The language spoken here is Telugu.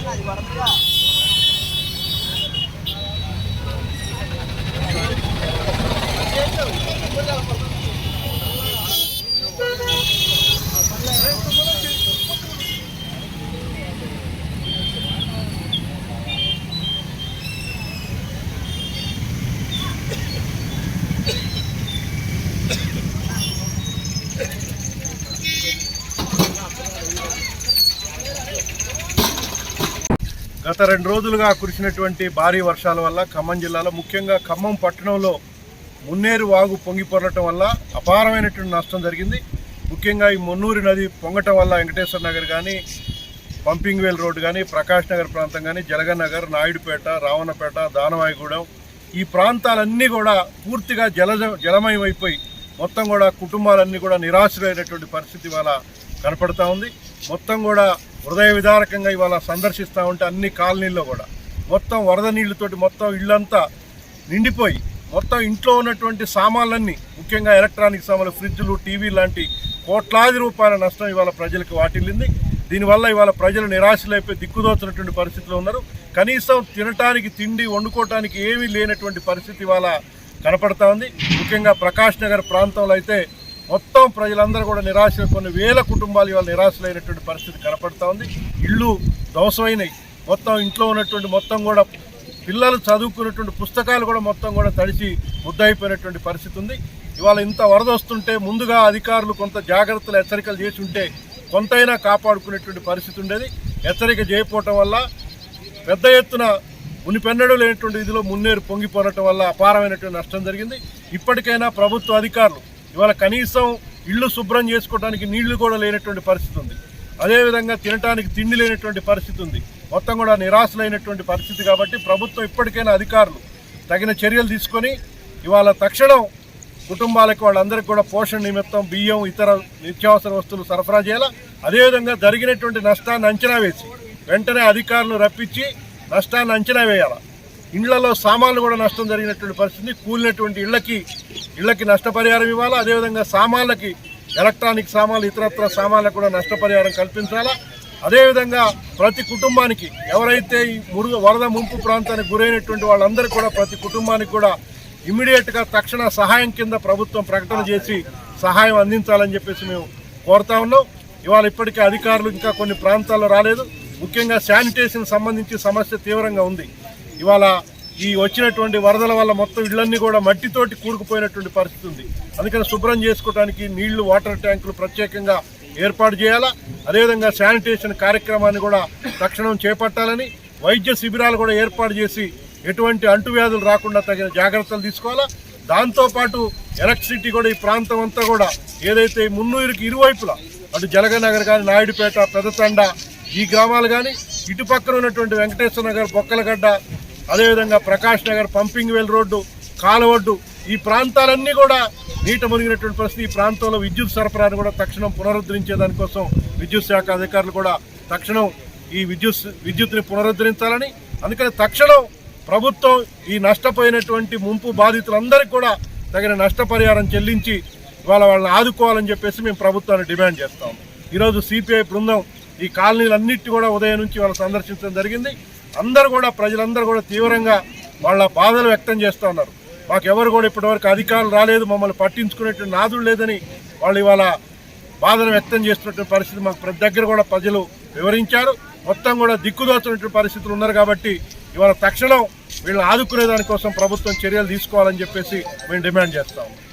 mana di warung dia. గత రెండు రోజులుగా కురిసినటువంటి భారీ వర్షాల వల్ల ఖమ్మం జిల్లాలో ముఖ్యంగా ఖమ్మం పట్టణంలో మున్నేరు వాగు పొంగి పొరలటం వల్ల అపారమైనటువంటి నష్టం జరిగింది. ముఖ్యంగా ఈ మున్నూరు నది పొంగటం వల్ల వెంకటేశ్వర నగర్ కానీ పంపింగ్ వేల్ రోడ్డు కానీ ప్రకాష్ నగర్ ప్రాంతం కానీ జలగన్ నగర్ నాయుడుపేట రావణపేట దానవాయిగూడెం ఈ ప్రాంతాలన్నీ కూడా పూర్తిగా జల జలమయం అయిపోయి మొత్తం కూడా కుటుంబాలన్నీ కూడా నిరాశ్రయమైనటువంటి పరిస్థితి వల్ల కనపడతా ఉంది. మొత్తం కూడా హృదయ విదారకంగా ఇవాళ సందర్శిస్తూ ఉంటే అన్ని కాలనీల్లో కూడా మొత్తం వరద నీళ్ళతోటి మొత్తం ఇళ్ళంతా నిండిపోయి మొత్తం ఇంట్లో ఉన్నటువంటి సామాన్లన్నీ ముఖ్యంగా ఎలక్ట్రానిక్ సామాన్లు ఫ్రిడ్జ్లు టీవీ లాంటి కోట్లాది రూపాయల నష్టం ఇవాళ ప్రజలకు వాటిల్లింది. దీనివల్ల ఇవాళ ప్రజలు నిరాశలైపోయి దిక్కుదోచినటువంటి పరిస్థితిలో ఉన్నారు. కనీసం తినటానికి తిండి వండుకోవటానికి ఏమీ లేనటువంటి పరిస్థితి ఇవాళ కనపడతా ఉంది. ముఖ్యంగా ప్రకాష్ నగర్ ప్రాంతంలో అయితే మొత్తం ప్రజలందరూ కూడా నిరాశ కొన్ని వేల కుటుంబాలు ఇవాళ నిరాశలైనటువంటి పరిస్థితి కనపడుతూ ఉంది. ఇళ్ళు ధ్వంసమైనవి మొత్తం ఇంట్లో ఉన్నటువంటి మొత్తం కూడా పిల్లలు చదువుకున్నటువంటి పుస్తకాలు కూడా మొత్తం కూడా తడిచి ముద్దయిపోయినటువంటి పరిస్థితి ఉంది. ఇవాళ ఇంత వరద వస్తుంటే ముందుగా అధికారులు కొంత జాగ్రత్తలు హెచ్చరికలు చేసి ఉంటే కొంతైనా కాపాడుకునేటువంటి పరిస్థితి ఉండేది. హెచ్చరిక చేయకపోవటం వల్ల పెద్ద ఎత్తున మునిపెన్నడు లేనటువంటి ఇదిలో మున్నేరు పొంగిపోవటం వల్ల అపారమైనటువంటి నష్టం జరిగింది. ఇప్పటికైనా ప్రభుత్వ అధికారులు ఇవాళ కనీసం ఇళ్ళు శుభ్రం చేసుకోవడానికి నీళ్ళు కూడా లేనటువంటి పరిస్థితి ఉంది. అదేవిధంగా తినడానికి తిండి లేనటువంటి పరిస్థితి ఉంది. మొత్తం కూడా నిరాశలైనటువంటి పరిస్థితి కాబట్టి ప్రభుత్వం ఇప్పటికైనా అధికారులు తగిన చర్యలు తీసుకొని ఇవాళ తక్షణం కుటుంబాలకు వాళ్ళందరికీ కూడా పోషణ నిమిత్తం బియ్యం ఇతర నిత్యావసర వస్తువులు సరఫరా చేయాలా? అదేవిధంగా జరిగినటువంటి నష్టాన్ని అంచనా వేసి వెంటనే అధికారులు రప్పించి నష్టాన్ని అంచనా వేయాలి? ఇళ్ళలో సామాన్లు కూడా నష్టం జరిగినటువంటి పరిస్థితి. కూలినటువంటి ఇళ్ళకి ఇళ్ళకి నష్టపరిహారం ఇవ్వాలా? అదేవిధంగా సామాన్లకి ఎలక్ట్రానిక్ సామాన్లు ఇతరత్ర సామాన్లకు కూడా నష్టపరిహారం కల్పించాలా? అదేవిధంగా ప్రతి కుటుంబానికి ఎవరైతే ఈ మురుగు వరద ముంపు ప్రాంతానికి గురైనటువంటి వాళ్ళందరూ కూడా ప్రతి కుటుంబానికి కూడా ఇమ్మీడియట్గా తక్షణ సహాయం కింద ప్రభుత్వం ప్రకటన చేసి సహాయం అందించాలని చెప్పేసి మేము కోరుతా ఉన్నాం. ఇవాళ ఇప్పటికే అధికారులు ఇంకా కొన్ని ప్రాంతాల్లో రాలేదు. ముఖ్యంగా శానిటేషన్ సంబంధించి సమస్య తీవ్రంగా ఉంది. ఇవాళ ఈ వచ్చినటువంటి వరదల వల్ల మొత్తం ఇళ్ళన్నీ కూడా మట్టితోటి కూరుకుపోయినటువంటి పరిస్థితి ఉంది. అందుకని శుభ్రం చేసుకోవడానికి నీళ్ళు వాటర్ ట్యాంకులు ప్రత్యేకంగా ఏర్పాటు చేయాలా? అదేవిధంగా శానిటేషన్ కార్యక్రమాన్ని కూడా తక్షణం చేపట్టాలని వైద్య శిబిరాలు కూడా ఏర్పాటు చేసి ఎటువంటి అంటువ్యాధులు రాకుండా తగిన జాగ్రత్తలు తీసుకోవాలా? దాంతోపాటు ఎలక్ట్రిసిటీ కూడా ఈ ప్రాంతం అంతా కూడా ఏదైతే మున్నూరుకి ఇరువైపులా అటు జలగనగర్ కానీ నాయుడుపేట పెదతండ ఈ గ్రామాలు కానీ ఇటుపక్కన ఉన్నటువంటి వెంకటేశ్వర నగర్ బొక్కలగడ్డ అదేవిధంగా Prakash Nagar pumping well road కాలవడ్డు ఈ ప్రాంతాలన్నీ కూడా నీట మునిగినటువంటి పరిస్థితి. ఈ ప్రాంతంలో విద్యుత్ సరఫరాను కూడా తక్షణం పునరుద్ధరించే దానికోసం విద్యుత్ శాఖ అధికారులు కూడా తక్షణం ఈ విద్యుత్ విద్యుత్ని పునరుద్ధరించాలని అందుకని తక్షణం ప్రభుత్వం ఈ నష్టపోయినటువంటి ముంపు బాధితులందరికీ కూడా తగిన నష్టపరిహారం చెల్లించి ఇవాళ వాళ్ళని ఆదుకోవాలని చెప్పేసి మేము ప్రభుత్వాన్ని డిమాండ్ చేస్తాం. ఈరోజు సిపిఐ బృందం ఈ కాలనీలన్నిటి కూడా ఉదయం నుంచి వాళ్ళు సందర్శించడం జరిగింది. అందరూ కూడా ప్రజలందరూ కూడా తీవ్రంగా వాళ్ళ బాధలు వ్యక్తం చేస్తూ ఉన్నారు. మాకు కూడా ఇప్పటివరకు అధికారులు రాలేదు మమ్మల్ని పట్టించుకునేటువంటి నాదుడు లేదని వాళ్ళు ఇవాళ బాధను వ్యక్తం చేస్తున్నటువంటి పరిస్థితి మాకు ప్రతి దగ్గర కూడా ప్రజలు వివరించారు. మొత్తం కూడా దిక్కుదోచినటువంటి పరిస్థితులు ఉన్నారు కాబట్టి ఇవాళ తక్షణం వీళ్ళని ఆదుకునే దానికోసం ప్రభుత్వం చర్యలు తీసుకోవాలని చెప్పేసి మేము డిమాండ్ చేస్తాము